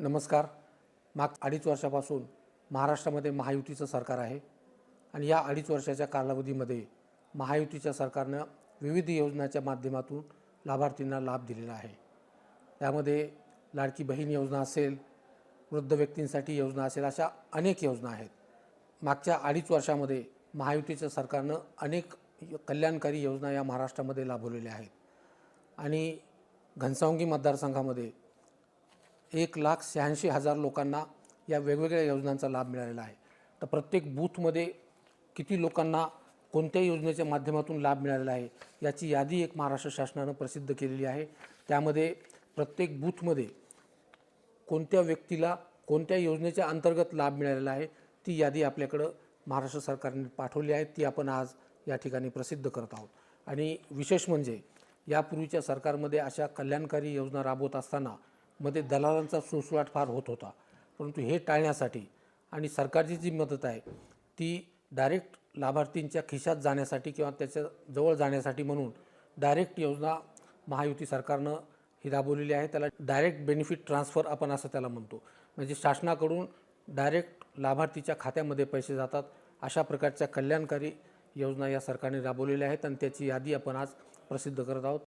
नमस्कार. माग अडीच वर्षापासून महाराष्ट्रामध्ये महायुतीचं सरकार आहे आणि या अडीच वर्षाच्या कालावधीमध्ये महायुतीच्या सरकारनं विविध योजनाच्या माध्यमातून लाभार्थींना लाभ दिलेला आहे. त्यामध्ये लाडकी बहीण योजना असेल वृद्ध व्यक्तींसाठी योजना असेल अशा अनेक योजना आहेत. मागच्या अडीच वर्षामध्ये महायुतीच्या सरकारनं अनेक कल्याणकारी योजना या महाराष्ट्रामध्ये लाभवलेल्या आहेत. आणि घनसावंगी मतदारसंघामध्ये एक लाख शहाऐंशी हजार लोकांना या वेगवेगळ्या योजनांचा लाभ मिळालेला आहे. तर प्रत्येक बूथमध्ये किती लोकांना कोणत्या योजनेच्या माध्यमातून लाभ मिळालेला आहे याची यादी एक महाराष्ट्र शासनानं प्रसिद्ध केलेली आहे. त्यामध्ये प्रत्येक बूथमध्ये कोणत्या व्यक्तीला कोणत्या योजनेच्या अंतर्गत लाभ मिळालेला आहे ती यादी आपल्याकडं महाराष्ट्र सरकारने पाठवली आहे ती आपण आज या ठिकाणी प्रसिद्ध करत आहोत. आणि विशेष म्हणजे यापूर्वीच्या सरकारमध्ये अशा कल्याणकारी योजना राबवत असताना मध्ये दलालांचा सुसवाट फार होत होता. परंतु हे टाळण्यासाठी आणि सरकारची जी मदत आहे ती डायरेक्ट लाभार्थींच्या खिशात जाण्यासाठी किंवा त्याच्याजवळ जाण्यासाठी म्हणून डायरेक्ट योजना महायुती सरकारनं ही राबवलेली आहे. त्याला डायरेक्ट बेनिफिट ट्रान्सफर आपण असं त्याला म्हणतो. म्हणजे शासनाकडून डायरेक्ट लाभार्थीच्या खात्यामध्ये पैसे जातात अशा प्रकारच्या कल्याणकारी योजना या सरकारने राबवलेल्या आहेत आणि त्याची यादी आपण आज प्रसिद्ध करत आहोत.